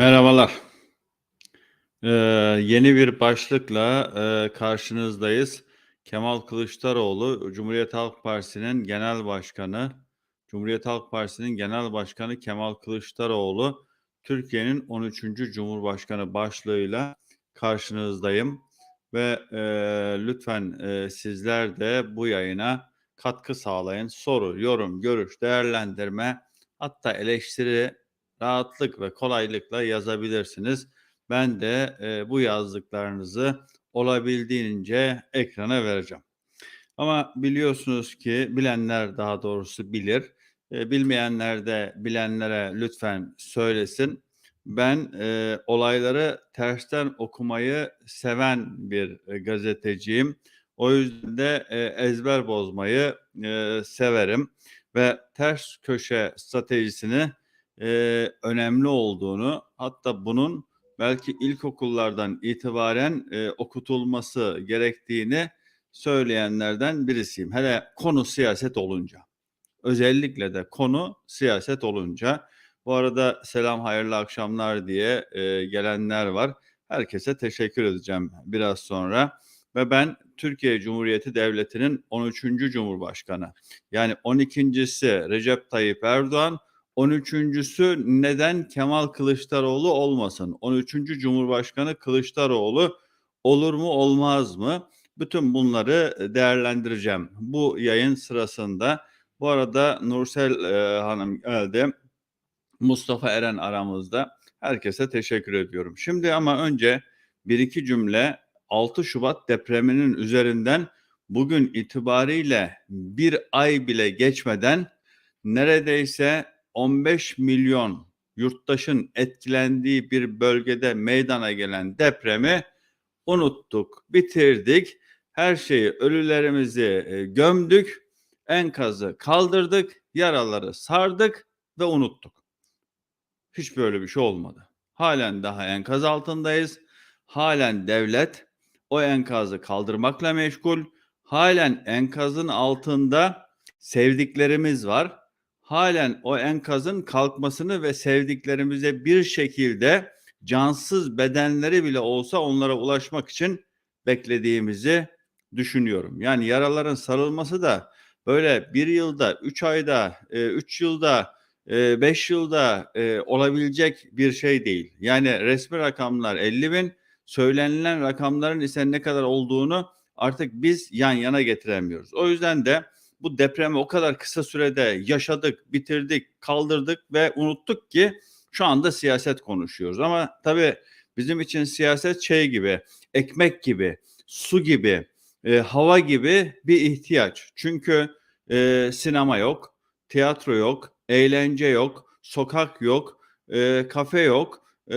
Merhabalar. Eee, yeni bir başlıkla, eee, karşınızdayız. Kemal Kılıçdaroğlu, Cumhuriyet Halk Partisi'nin genel başkanı, Cumhuriyet Halk Partisi'nin genel başkanı Kemal Kılıçdaroğlu, Türkiye'nin 13. Cumhurbaşkanı başlığıyla karşınızdayım ve, eee, lütfen, eee, sizler de bu yayına katkı sağlayın. Soru, yorum, görüş, değerlendirme hatta eleştiri rahatlık ve kolaylıkla yazabilirsiniz. Ben de, eee, bu yazdıklarınızı olabildiğince ekrana vereceğim. Ama biliyorsunuz ki bilenler daha doğrusu bilir. Eee, bilmeyenler de bilenlere lütfen söylesin. Ben, eee, olayları tersten okumayı seven bir, eee, gazeteciyim. O yüzden de, eee, ezber bozmayı, eee, severim ve ters köşe stratejisini, eee, önemli olduğunu hatta bunun belki ilkokullardan itibaren, eee, okutulması gerektiğini söyleyenlerden birisiyim. Hele konu siyaset olunca. Özellikle de konu siyaset olunca. Bu arada selam, hayırlı akşamlar diye, eee, gelenler var. Herkese teşekkür edeceğim biraz sonra ve ben Türkiye Cumhuriyeti Devleti'nin 13. Cumhurbaşkanı. Yani 12.'si Recep Tayyip Erdoğan, 13.'sü neden Kemal Kılıçdaroğlu olmasın? 13. Cumhurbaşkanı Kılıçdaroğlu olur mu olmaz mı? Bütün bunları değerlendireceğim bu yayın sırasında. Bu arada Nursel, eee, Hanım geldi. Mustafa Eren aramızda. Herkese teşekkür ediyorum. Şimdi ama önce 1-2 cümle 6 Şubat depreminin üzerinden bugün itibariyle 1 ay bile geçmeden neredeyse 15 milyon yurttaşın etkilendiği bir bölgede meydana gelen depremi unuttuk, bitirdik. Her şeyi, ölülerimizi, eee, gömdük, enkazı kaldırdık, yaraları sardık ve unuttuk. Hiç böyle bir şey olmadı. Hâlen daha enkaz altındayız. Hâlen devlet o enkazı kaldırmakla meşgul. Hâlen enkazın altında sevdiklerimiz var. Hâlen o enkazın kalkmasını ve sevdiklerimize bir şekilde cansız bedenleri bile olsa onlara ulaşmak için beklediğimizi düşünüyorum. Yani yaraların sarılması da böyle 1 yılda, 3 ayda, eee, 3 yılda, eee, 5 yılda, eee, olabilecek bir şey değil. Yani resmi rakamlar 50.000, söylenilen rakamların ise ne kadar olduğunu artık biz yan yana getiremiyoruz. O yüzden de bu depremi o kadar kısa sürede yaşadık, bitirdik, kaldırdık ve unuttuk ki şu anda siyaset konuşuyoruz. Ama tabii bizim için siyaset şey gibi, ekmek gibi, su gibi, eee, hava gibi bir ihtiyaç. Çünkü, eee, sinema yok, tiyatro yok, eğlence yok, sokak yok, eee, kafe yok, eee,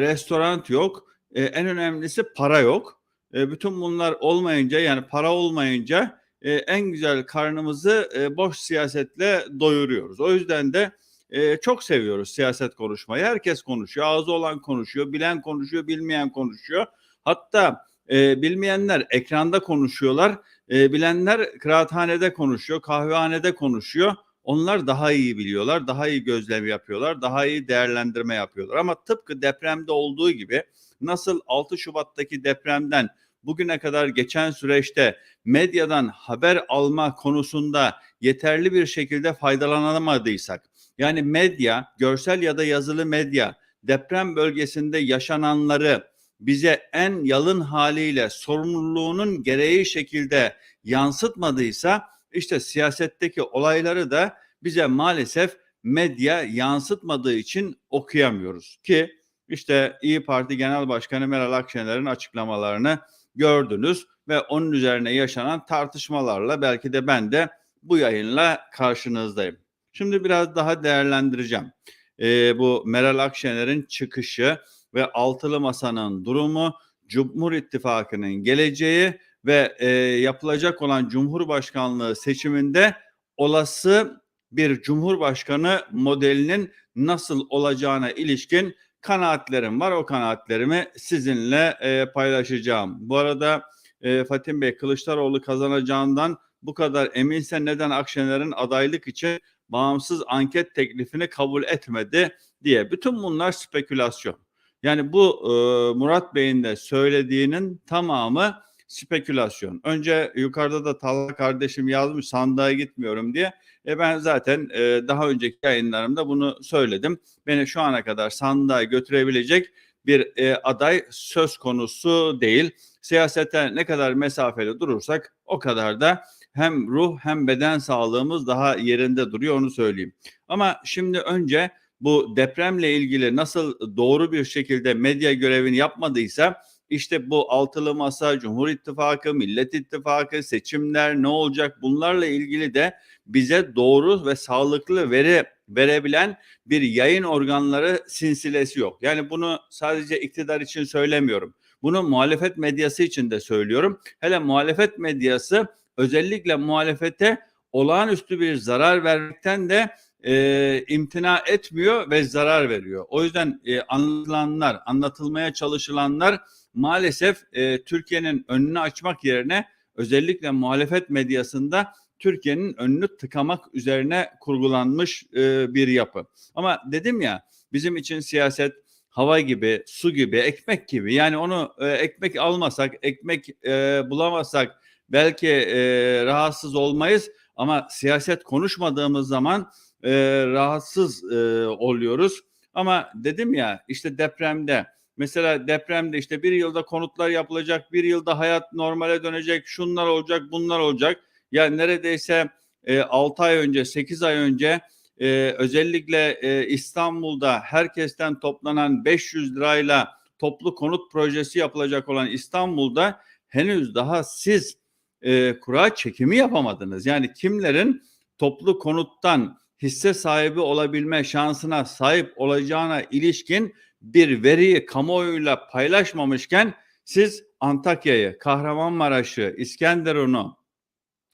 restoran yok. Eee, en önemlisi para yok. Eee, bütün bunlar olmayınca yani para olmayınca, eee, en güzel karnımızı, eee, boş siyasetle doyuruyoruz. O yüzden de, eee, çok seviyoruz siyaset konuşmayı. Herkes konuşuyor, ağzı olan konuşuyor, bilen konuşuyor, bilmeyen konuşuyor. Hatta, eee, bilmeyenler ekranda konuşuyorlar, eee, bilenler kıraathanede konuşuyor, kahvehanede konuşuyor. Onlar daha iyi biliyorlar, daha iyi gözlem yapıyorlar, daha iyi değerlendirme yapıyorlar. Ama tıpkı depremde olduğu gibi nasıl 6 Şubat'taki depremden bugüne kadar geçen süreçte medyadan haber alma konusunda yeterli bir şekilde faydalanamadıysak, yani medya, görsel ya da yazılı medya deprem bölgesinde yaşananları bize en yalın hâliyle sorumluluğunun gereği şekilde yansıtmadıysa, işte siyasetteki olayları da bize maalesef medya yansıtmadığı için okuyamıyoruz ki işte İyi Parti Genel Başkanı Meral Akşener'in açıklamalarını gördünüz ve onun üzerine yaşanan tartışmalarla belki de ben de bu yayınla karşınızdayım. Şimdi biraz daha değerlendireceğim. Eee, bu Meral Akşener'in çıkışı ve altılı masanın durumu, Cumhur İttifakı'nın geleceği ve, eee, yapılacak olan cumhurbaşkanlığı seçiminde olası bir cumhurbaşkanı modelinin nasıl olacağına ilişkin kanaatlerim var. O kanaatlerimi sizinle, eee, paylaşacağım. Bu arada, eee, Fatim Bey Kılıçdaroğlu kazanacağından bu kadar eminse neden Akşener'in adaylık için bağımsız anket teklifini kabul etmedi diye. Bütün bunlar spekülasyon. Yani bu e, Murat Bey'in de söylediğinin tamamı spekülasyon. Önce yukarıda da Talha kardeşim yazmış sandığa gitmiyorum diye. E ben zaten e, daha önceki yayınlarımda bunu söyledim. Beni şu ana kadar sandığa götürebilecek bir e, aday söz konusu değil. Siyasete ne kadar mesafeli durursak o kadar da hem ruh hem beden sağlığımız daha yerinde duruyor onu söyleyeyim. Ama şimdi önce bu depremle ilgili nasıl doğru bir şekilde medya görevini yapmadıysa işte bu altılı masa, Cumhur İttifakı, Millet İttifakı, seçimler ne olacak bunlarla ilgili de bize doğru ve sağlıklı veri verebilen bir yayın organları sinsilesi yok. Yani bunu sadece iktidar için söylemiyorum. Bunu muhalefet medyası için de söylüyorum. Hele muhalefet medyası özellikle muhalefete olağanüstü bir zarar vermekten de e, imtina etmiyor ve zarar veriyor. O yüzden e, anlatılanlar, anlatılmaya çalışılanlar maalesef e, Türkiye'nin önünü açmak yerine özellikle muhalefet medyasında Türkiye'nin önünü tıkamak üzerine kurgulanmış e, bir yapı. Ama dedim ya bizim için siyaset hava gibi, su gibi, ekmek gibi. Yani onu e, ekmek almasak, ekmek e, bulamazsak belki e, rahatsız olmayız ama siyaset konuşmadığımız zaman e, rahatsız e, oluyoruz. Ama dedim ya işte depremde mesela depremde işte bir yılda konutlar yapılacak, bir yılda hayat normale dönecek, şunlar olacak, bunlar olacak. Ya neredeyse e, 6 ay önce, 8 ay önce e, özellikle e, İstanbul'da herkesten toplanan 500 lirayla toplu konut projesi yapılacak olan İstanbul'da henüz daha siz e, kura çekimi yapamadınız. Yani kimlerin toplu konuttan hisse sahibi olabilme şansına sahip olacağına ilişkin bir veriyi kamuoyuyla paylaşmamışken siz Antakya'yı, Kahramanmaraş'ı, İskenderun'u,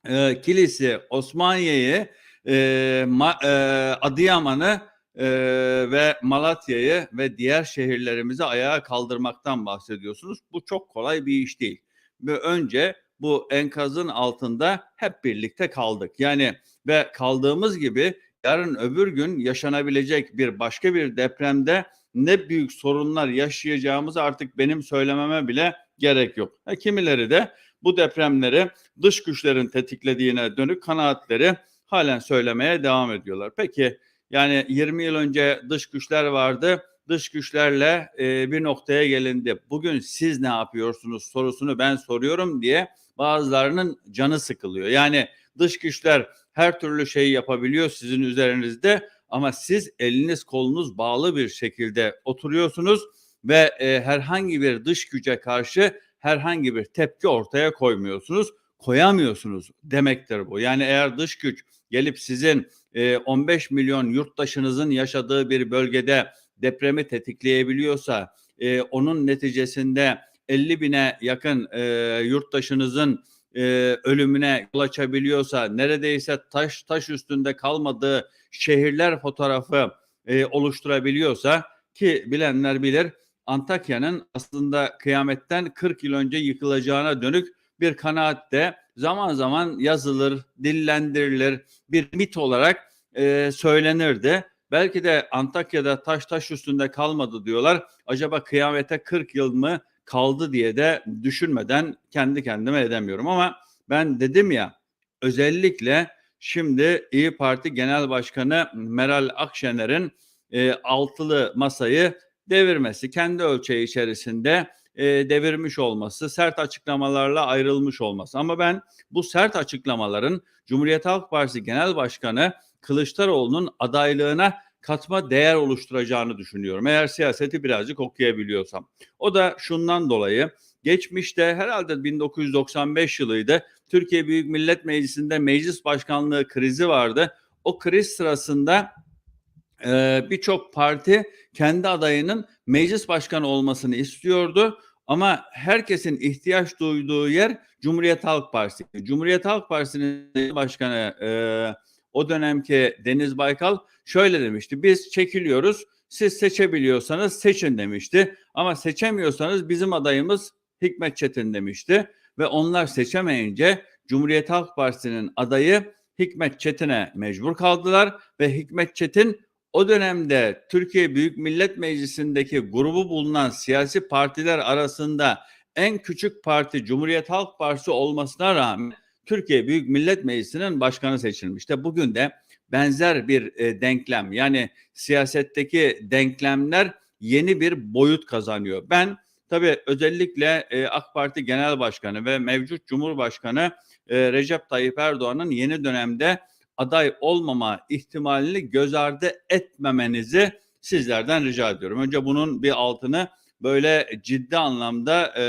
e, Kilis'i, Osmaniye'yi, e, Ma, e, Adıyaman'ı e, ve Malatya'yı ve diğer şehirlerimizi ayağa kaldırmaktan bahsediyorsunuz. Bu çok kolay bir iş değil. Ve önce bu enkazın altında hep birlikte kaldık. Yani ve kaldığımız gibi yarın öbür gün yaşanabilecek bir başka bir depremde ne büyük sorunlar yaşayacağımızı artık benim söylememe bile gerek yok. Ha, kimileri de bu depremleri dış güçlerin tetiklediğine dönük kanaatleri halen söylemeye devam ediyorlar. Peki yani 20 yıl önce dış güçler vardı. Dış güçlerle e, bir noktaya gelindi. Bugün siz ne yapıyorsunuz sorusunu ben soruyorum diye bazılarının canı sıkılıyor. Yani dış güçler her türlü şeyi yapabiliyor sizin üzerinizde ama siz eliniz kolunuz bağlı bir şekilde oturuyorsunuz ve e, herhangi bir dış güce karşı herhangi bir tepki ortaya koymuyorsunuz, koyamıyorsunuz demektir bu. Yani eğer dış güç gelip sizin e, 15 milyon yurttaşınızın yaşadığı bir bölgede depremi tetikleyebiliyorsa, e, onun neticesinde 50 bine yakın e, yurttaşınızın e, ölümüne yol açabiliyorsa, neredeyse taş taş üstünde kalmadığı şehirler fotoğrafı e, oluşturabiliyorsa ki bilenler bilir Antakya'nın aslında kıyametten 40 yıl önce yıkılacağına dönük bir kanaat de zaman zaman yazılır, dillendirilir, bir mit olarak e, söylenirdi. Belki de Antakya'da taş taş üstünde kalmadı diyorlar. Acaba kıyamete 40 yıl mı kaldı diye de düşünmeden kendi kendime edemiyorum. Ama ben dedim ya özellikle şimdi İyi Parti Genel Başkanı Meral Akşener'in e, altılı masayı devirmesi, kendi ölçeği içerisinde e, devirmiş olması, sert açıklamalarla ayrılmış olması. Ama ben bu sert açıklamaların Cumhuriyet Halk Partisi Genel Başkanı Kılıçdaroğlu'nun adaylığına katma değer oluşturacağını düşünüyorum. Eğer siyaseti birazcık okuyabiliyorsam. O da şundan dolayı geçmişte herhalde 1995 yılıydı. Türkiye Büyük Millet Meclisi'nde meclis başkanlığı krizi vardı. O kriz sırasında e, birçok parti kendi adayının meclis başkanı olmasını istiyordu. Ama herkesin ihtiyaç duyduğu yer Cumhuriyet Halk Partisi. Cumhuriyet Halk Partisi'nin başkanı e, o dönemki Deniz Baykal şöyle demişti. Biz çekiliyoruz. Siz seçebiliyorsanız seçin demişti. Ama seçemiyorsanız bizim adayımız Hikmet Çetin demişti. Ve onlar seçemeyince Cumhuriyet Halk Partisi'nin adayı Hikmet Çetin'e mecbur kaldılar ve Hikmet Çetin o dönemde Türkiye Büyük Millet Meclisi'ndeki grubu bulunan siyasi partiler arasında en küçük parti Cumhuriyet Halk Partisi olmasına rağmen Türkiye Büyük Millet Meclisi'nin başkanı seçilmişti. Bugün de benzer bir e, denklem yani siyasetteki denklemler yeni bir boyut kazanıyor. Ben tabii özellikle e, AK Parti Genel Başkanı ve mevcut Cumhurbaşkanı e, Recep Tayyip Erdoğan'ın yeni dönemde aday olmama ihtimalini göz ardı etmemenizi sizlerden rica ediyorum. Önce bunun bir altını böyle ciddi anlamda e,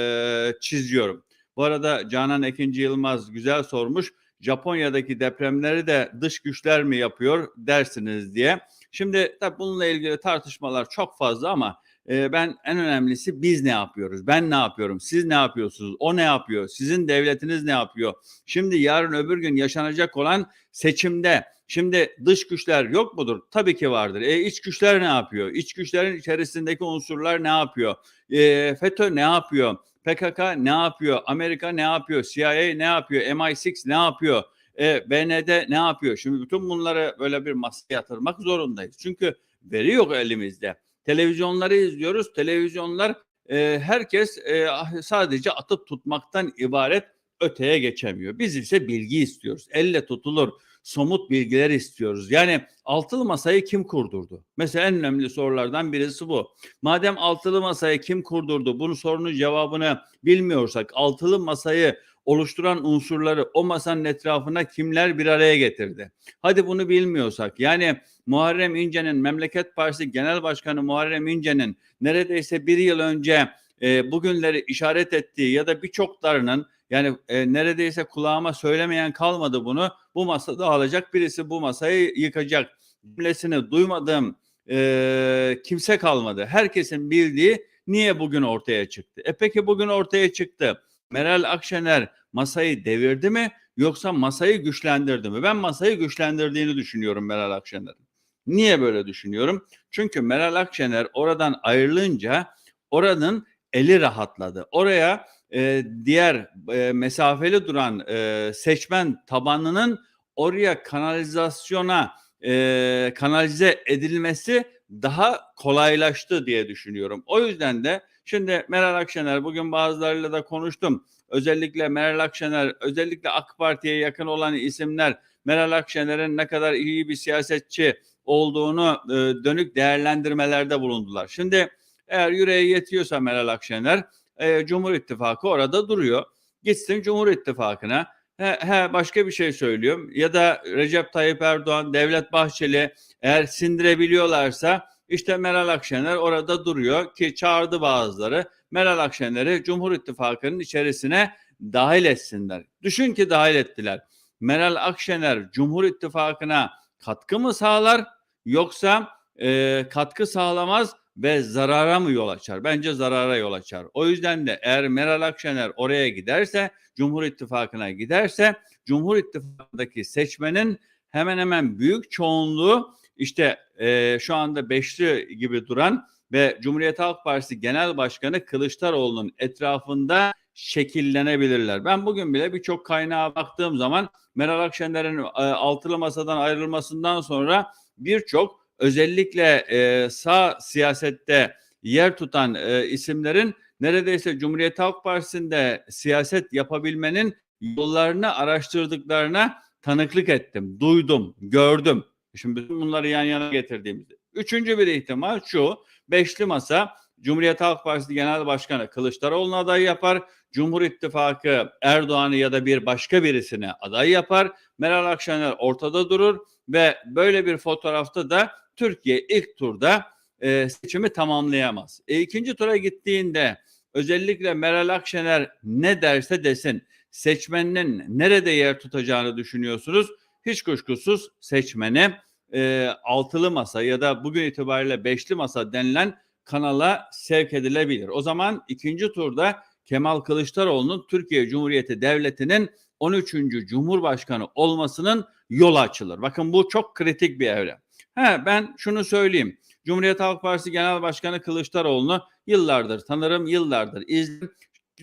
çiziyorum. Bu arada Canan Ekinci Yılmaz güzel sormuş. Japonya'daki depremleri de dış güçler mi yapıyor dersiniz diye. Şimdi tabii bununla ilgili tartışmalar çok fazla ama e, ben en önemlisi biz ne yapıyoruz? Ben ne yapıyorum? Siz ne yapıyorsunuz? O ne yapıyor? Sizin devletiniz ne yapıyor? Şimdi yarın öbür gün yaşanacak olan seçimde şimdi dış güçler yok mudur? Tabii ki vardır. E iç güçler ne yapıyor? İç güçlerin içerisindeki unsurlar ne yapıyor? E, FETÖ ne yapıyor? PKK ne yapıyor? Amerika ne yapıyor? CIA ne yapıyor? MI6 ne yapıyor? E, BND ne yapıyor? Şimdi bütün bunları böyle bir masaya yatırmak zorundayız. Çünkü veri yok elimizde. Televizyonları izliyoruz. Televizyonlar e, herkes e, sadece atıp tutmaktan ibaret öteye geçemiyor. Biz ise bilgi istiyoruz. Elle tutulur somut bilgiler istiyoruz. Yani altılı masayı kim kurdurdu? Mesela en önemli sorulardan birisi bu. Madem altılı masayı kim kurdurdu? Bunun sorunun cevabını bilmiyorsak altılı masayı oluşturan unsurları o masanın etrafına kimler bir araya getirdi? Hadi bunu bilmiyorsak yani Muharrem İnce'nin Memleket Partisi Genel Başkanı Muharrem İnce'nin neredeyse bir yıl önce e, bugünleri işaret ettiği ya da birçoklarının yani e, neredeyse kulağıma söylemeyen kalmadı bunu. Bu masada alacak birisi bu masayı yıkacak. Cümlesini duymadığım e, kimse kalmadı. Herkesin bildiği niye bugün ortaya çıktı? E peki bugün ortaya çıktı. Meral Akşener masayı devirdi mi yoksa masayı güçlendirdi mi? Ben masayı güçlendirdiğini düşünüyorum Meral Akşener'in. Niye böyle düşünüyorum? Çünkü Meral Akşener oradan ayrılınca oranın eli rahatladı. Oraya e, diğer e, mesafeli duran e, seçmen tabanının oraya kanalizasyona e, kanalize edilmesi daha kolaylaştı diye düşünüyorum. O yüzden de şimdi Meral Akşener bugün bazılarıyla da konuştum. Özellikle Meral Akşener, özellikle AK Parti'ye yakın olan isimler Meral Akşener'in ne kadar iyi bir siyasetçi olduğunu e, dönük değerlendirmelerde bulundular. Şimdi eğer yüreği yetiyorsa Meral Akşener e, Cumhur İttifakı orada duruyor. Gitsin Cumhur İttifakı'na. He, he, başka bir şey söylüyorum. Ya da Recep Tayyip Erdoğan, Devlet Bahçeli eğer sindirebiliyorlarsa işte Meral Akşener orada duruyor ki çağırdı bazıları. Meral Akşener'i Cumhur İttifakı'nın içerisine dahil etsinler. Düşün ki dahil ettiler. Meral Akşener Cumhur İttifakı'na katkı mı sağlar yoksa e, katkı sağlamaz ve zarara mı yol açar? Bence zarara yol açar. O yüzden de eğer Meral Akşener oraya giderse, Cumhur İttifakı'na giderse, Cumhur İttifakı'ndaki seçmenin hemen hemen büyük çoğunluğu işte e, şu anda beşli gibi duran ve Cumhuriyet Halk Partisi Genel Başkanı Kılıçdaroğlu'nun etrafında şekillenebilirler. Ben bugün bile birçok kaynağa baktığım zaman Meral Akşener'in e, altılı masadan ayrılmasından sonra birçok özellikle e, sağ siyasette yer tutan e, isimlerin neredeyse Cumhuriyet Halk Partisi'nde siyaset yapabilmenin yollarını araştırdıklarına tanıklık ettim, duydum, gördüm. Şimdi bütün bunları yan yana getirdiğimizde. Üçüncü bir ihtimal şu, beşli masa Cumhuriyet Halk Partisi Genel Başkanı Kılıçdaroğlu'nu aday yapar. Cumhur İttifakı Erdoğan'ı ya da bir başka birisine aday yapar. Meral Akşener ortada durur ve böyle bir fotoğrafta da Türkiye ilk turda e, seçimi tamamlayamaz. E, ikinci tura gittiğinde özellikle Meral Akşener ne derse desin seçmenin nerede yer tutacağını düşünüyorsunuz. Hiç kuşkusuz seçmeni e, altılı masa ya da bugün itibariyle beşli masa denilen kanala sevk edilebilir. O zaman ikinci turda Kemal Kılıçdaroğlu'nun Türkiye Cumhuriyeti Devleti'nin 13. Cumhurbaşkanı olmasının yolu açılır. Bakın bu çok kritik bir evre. He, ben şunu söyleyeyim. Cumhuriyet Halk Partisi Genel Başkanı Kılıçdaroğlu'nu yıllardır tanırım, yıllardır izledim.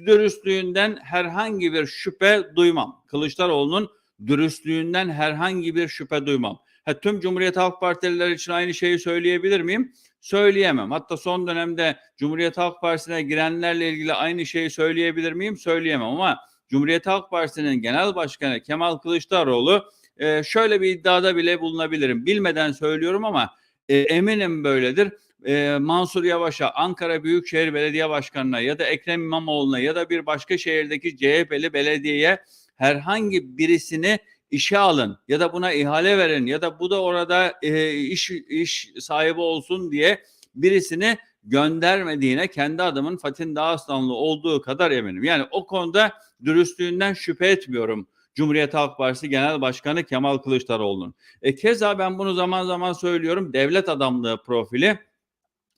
Dürüstlüğünden herhangi bir şüphe duymam. Kılıçdaroğlu'nun dürüstlüğünden herhangi bir şüphe duymam. Ha, tüm Cumhuriyet Halk Partililer için aynı şeyi söyleyebilir miyim? Söyleyemem. Hatta son dönemde Cumhuriyet Halk Partisi'ne girenlerle ilgili aynı şeyi söyleyebilir miyim? Söyleyemem ama Cumhuriyet Halk Partisi'nin Genel Başkanı Kemal Kılıçdaroğlu e, şöyle bir iddiada bile bulunabilirim. Bilmeden söylüyorum ama e, eminim böyledir. E, Mansur Yavaş'a, Ankara Büyükşehir Belediye Başkanı'na ya da Ekrem İmamoğlu'na ya da bir başka şehirdeki CHP'li belediyeye herhangi birisini işe alın ya da buna ihale verin ya da bu da orada e, iş iş sahibi olsun diye birisini göndermediğine kendi adımın Fatih Dağıstanlı olduğu kadar eminim. Yani o konuda dürüstlüğünden şüphe etmiyorum. Cumhuriyet Halk Partisi Genel Başkanı Kemal Kılıçdaroğlu'nun. E, keza ben bunu zaman zaman söylüyorum. Devlet adamlığı profili.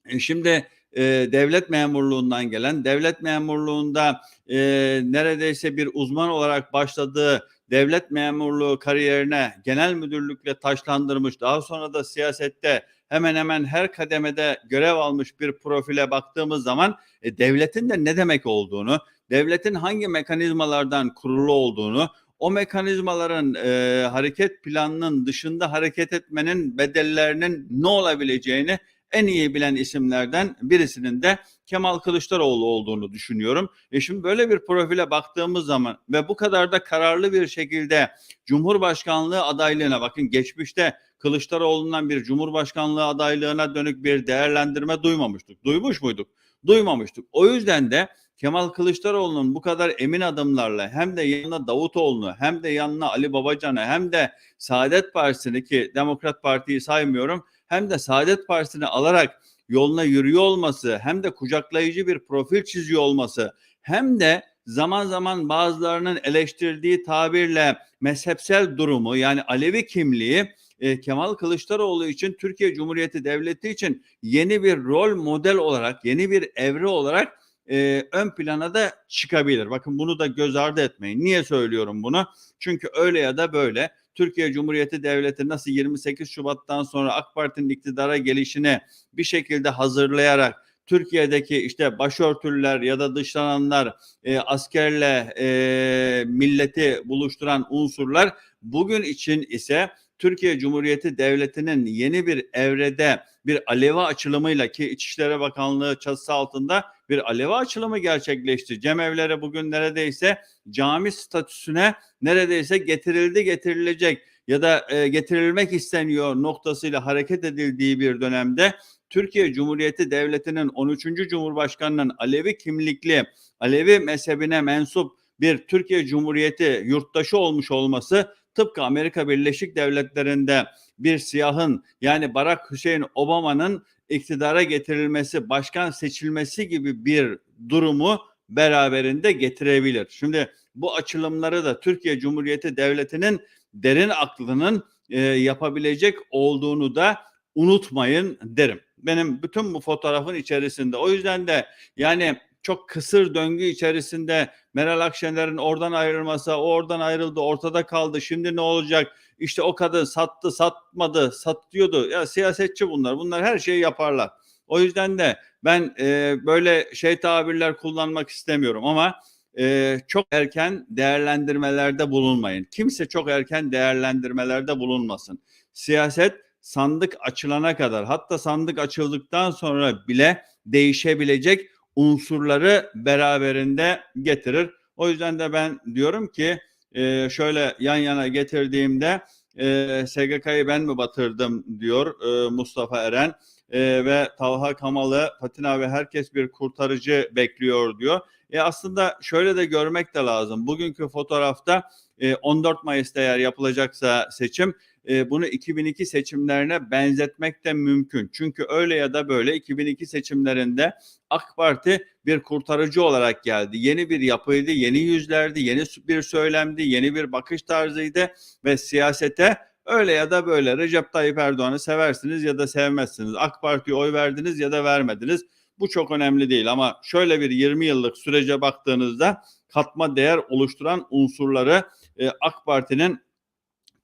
E, şimdi e, devlet memurluğundan gelen, devlet memurluğunda e, neredeyse bir uzman olarak başladığı devlet memurluğu kariyerine genel müdürlükle taşlandırmış, daha sonra da siyasette hemen hemen her kademede görev almış bir profile baktığımız zaman e, devletin de ne demek olduğunu, devletin hangi mekanizmalardan kurulu olduğunu, o mekanizmaların e, hareket planının dışında hareket etmenin bedellerinin ne olabileceğini en iyi bilen isimlerden birisinin de Kemal Kılıçdaroğlu olduğunu düşünüyorum. E şimdi böyle bir profile baktığımız zaman ve bu kadar da kararlı bir şekilde Cumhurbaşkanlığı adaylığına bakın geçmişte Kılıçdaroğlu'ndan bir Cumhurbaşkanlığı adaylığına dönük bir değerlendirme duymamıştık. Duymuş muyduk? Duymamıştık. O yüzden de Kemal Kılıçdaroğlu'nun bu kadar emin adımlarla hem de yanına Davutoğlu'nu hem de yanına Ali Babacan'ı hem de Saadet Partisi'ni ki Demokrat Parti'yi saymıyorum hem de Saadet Partisi'ni alarak yoluna yürüyor olması hem de kucaklayıcı bir profil çiziyor olması hem de zaman zaman bazılarının eleştirdiği tabirle mezhepsel durumu yani Alevi kimliği e, Kemal Kılıçdaroğlu için Türkiye Cumhuriyeti Devleti için yeni bir rol model olarak yeni bir evre olarak e, ön plana da çıkabilir. Bakın bunu da göz ardı etmeyin. Niye söylüyorum bunu? Çünkü öyle ya da böyle Türkiye Cumhuriyeti Devleti nasıl 28 Şubat'tan sonra AK Parti'nin iktidara gelişini bir şekilde hazırlayarak Türkiye'deki işte başörtüler ya da dışlananlar, e, askerle e, milleti buluşturan unsurlar bugün için ise Türkiye Cumhuriyeti Devleti'nin yeni bir evrede bir Alevi açılımıyla ki İçişleri Bakanlığı çatısı altında bir Alevi açılımı gerçekleşti. Cemevlere bugün neredeyse cami statüsüne neredeyse getirildi getirilecek ya da e, getirilmek isteniyor noktasıyla hareket edildiği bir dönemde Türkiye Cumhuriyeti Devleti'nin 13. Cumhurbaşkanının Alevi kimlikli, Alevi mezhebine mensup bir Türkiye Cumhuriyeti yurttaşı olmuş olması tıpkı Amerika Birleşik Devletleri'nde bir siyahın yani Barack Hüseyin Obama'nın iktidara getirilmesi, başkan seçilmesi gibi bir durumu beraberinde getirebilir. Şimdi bu açılımları da Türkiye Cumhuriyeti Devleti'nin derin aklının e, yapabilecek olduğunu da unutmayın derim. Benim bütün bu fotoğrafın içerisinde. O yüzden de yani çok kısır döngü içerisinde Meral Akşener'in oradan ayrılması, o oradan ayrıldı, ortada kaldı. Şimdi ne olacak? İşte o kadın sattı, satmadı, sat diyordu. Ya siyasetçi bunlar. Bunlar her şeyi yaparlar. O yüzden de ben e, böyle şey tabirler kullanmak istemiyorum ama e, çok erken değerlendirmelerde bulunmayın. Kimse çok erken değerlendirmelerde bulunmasın. Siyaset sandık açılana kadar hatta sandık açıldıktan sonra bile değişebilecek unsurları beraberinde getirir. O yüzden de ben diyorum ki e, şöyle yan yana getirdiğimde e, SGK'yı ben mi batırdım diyor e, Mustafa Eren e, ve Talha Kamalı Patina ve herkes bir kurtarıcı bekliyor diyor. E aslında şöyle de görmek de lazım. Bugünkü fotoğrafta e, 14 Mayıs'ta eğer yapılacaksa seçim e, bunu 2002 seçimlerine benzetmek de mümkün. Çünkü öyle ya da böyle 2002 seçimlerinde AK Parti bir kurtarıcı olarak geldi. Yeni bir yapıydı, yeni yüzlerdi, yeni bir söylemdi, yeni bir bakış tarzıydı ve siyasete öyle ya da böyle Recep Tayyip Erdoğan'ı seversiniz ya da sevmezsiniz. AK Parti'ye oy verdiniz ya da vermediniz. Bu çok önemli değil ama şöyle bir 20 yıllık sürece baktığınızda katma değer oluşturan unsurları e, AK Parti'nin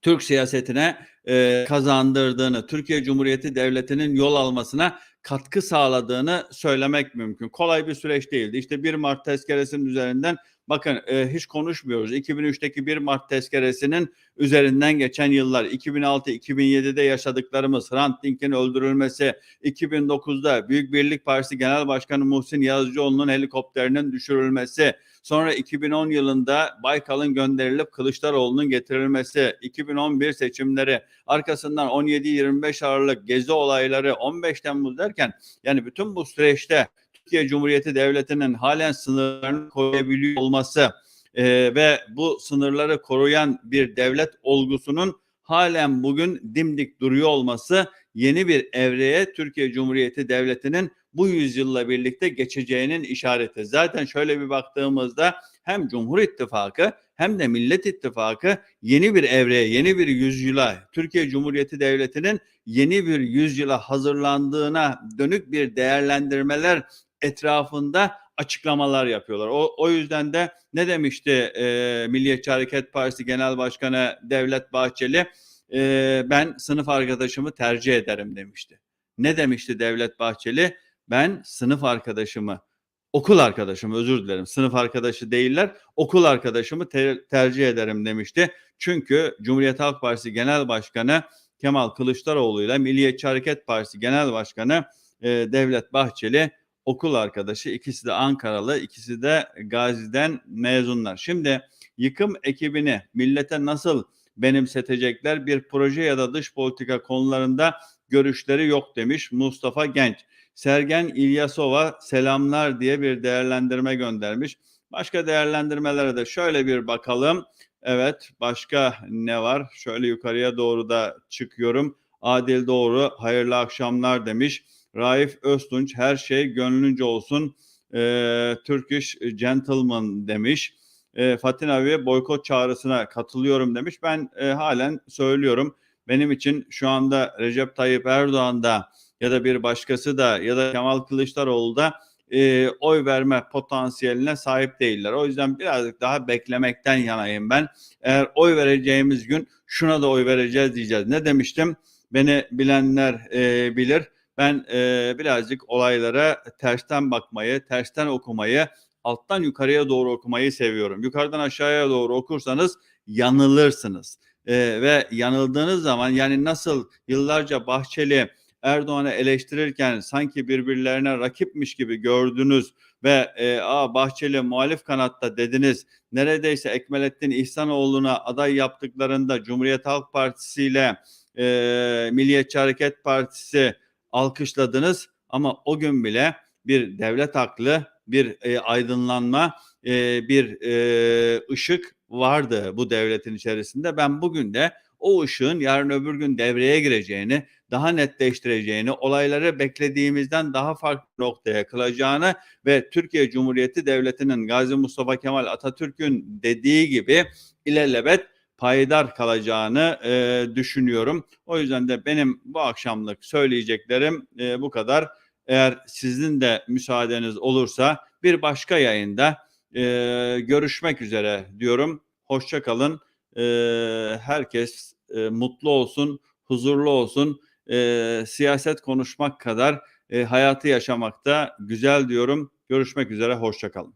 Türk siyasetine e, kazandırdığını, Türkiye Cumhuriyeti Devleti'nin yol almasına katkı sağladığını söylemek mümkün. Kolay bir süreç değildi. İşte 1 Mart tezkeresinin üzerinden bakın e, hiç konuşmuyoruz. 2003'teki 1 Mart tezkeresinin üzerinden geçen yıllar 2006-2007'de yaşadıklarımız Hrant Dink'in öldürülmesi 2009'da Büyük Birlik Partisi Genel Başkanı Muhsin Yazıcıoğlu'nun helikopterinin düşürülmesi sonra 2010 yılında Baykal'ın gönderilip Kılıçdaroğlu'nun getirilmesi 2011 seçimleri arkasından 17-25 Aralık gezi olayları 15 Temmuz derken yani bütün bu süreçte Türkiye Cumhuriyeti Devleti'nin halen sınırlarını koruyabiliyor olması e, ve bu sınırları koruyan bir devlet olgusunun halen bugün dimdik duruyor olması yeni bir evreye Türkiye Cumhuriyeti Devleti'nin bu yüzyılla birlikte geçeceğinin işareti. Zaten şöyle bir baktığımızda hem Cumhur İttifakı hem de Millet İttifakı yeni bir evreye, yeni bir yüzyıla, Türkiye Cumhuriyeti Devleti'nin yeni bir yüzyıla hazırlandığına dönük bir değerlendirmeler etrafında açıklamalar yapıyorlar. O, o yüzden de ne demişti e, Milliyetçi Hareket Partisi Genel Başkanı Devlet Bahçeli? E, ben sınıf arkadaşımı tercih ederim demişti. Ne demişti Devlet Bahçeli? Ben sınıf arkadaşımı, okul arkadaşımı özür dilerim sınıf arkadaşı değiller, okul arkadaşımı te- tercih ederim demişti. Çünkü Cumhuriyet Halk Partisi Genel Başkanı Kemal Kılıçdaroğlu ile Milliyetçi Hareket Partisi Genel Başkanı e, Devlet Bahçeli okul arkadaşı. İkisi de Ankaralı, ikisi de Gazi'den mezunlar. Şimdi yıkım ekibini millete nasıl benimsetecekler bir proje ya da dış politika konularında görüşleri yok demiş Mustafa Genç. Sergen İlyasova selamlar diye bir değerlendirme göndermiş. Başka değerlendirmelere de şöyle bir bakalım. Evet başka ne var? Şöyle yukarıya doğru da çıkıyorum. Adil Doğru hayırlı akşamlar demiş. Raif Öztunç her şey gönlünce olsun. E, Turkish Gentleman demiş. E, Fatih abi boykot çağrısına katılıyorum demiş. Ben e, halen söylüyorum. Benim için şu anda Recep Tayyip Erdoğan da ya da bir başkası da ya da Kemal Kılıçdaroğlu da e, oy verme potansiyeline sahip değiller. O yüzden birazcık daha beklemekten yanayım ben. Eğer oy vereceğimiz gün şuna da oy vereceğiz diyeceğiz. Ne demiştim? Beni bilenler e, bilir. Ben e, birazcık olaylara tersten bakmayı, tersten okumayı, alttan yukarıya doğru okumayı seviyorum. Yukarıdan aşağıya doğru okursanız yanılırsınız. E, ve yanıldığınız zaman yani nasıl yıllarca Bahçeli Erdoğan'ı eleştirirken sanki birbirlerine rakipmiş gibi gördünüz ve e, a Bahçeli muhalif kanatta dediniz. Neredeyse Ekmelettin İhsanoğlu'na aday yaptıklarında Cumhuriyet Halk Partisi ile e, Milliyetçi Hareket Partisi alkışladınız ama o gün bile bir devlet aklı, bir e, aydınlanma, e, bir e, ışık vardı bu devletin içerisinde. Ben bugün de o ışığın yarın öbür gün devreye gireceğini, daha netleştireceğini, olayları beklediğimizden daha farklı noktaya kılacağını ve Türkiye Cumhuriyeti Devleti'nin Gazi Mustafa Kemal Atatürk'ün dediği gibi ilelebet payidar kalacağını e, düşünüyorum. O yüzden de benim bu akşamlık söyleyeceklerim e, bu kadar. Eğer sizin de müsaadeniz olursa bir başka yayında e, görüşmek üzere diyorum. Hoşça kalın. E, herkes e, mutlu olsun, huzurlu olsun. E, siyaset konuşmak kadar e, hayatı yaşamakta güzel diyorum. Görüşmek üzere, hoşça kalın.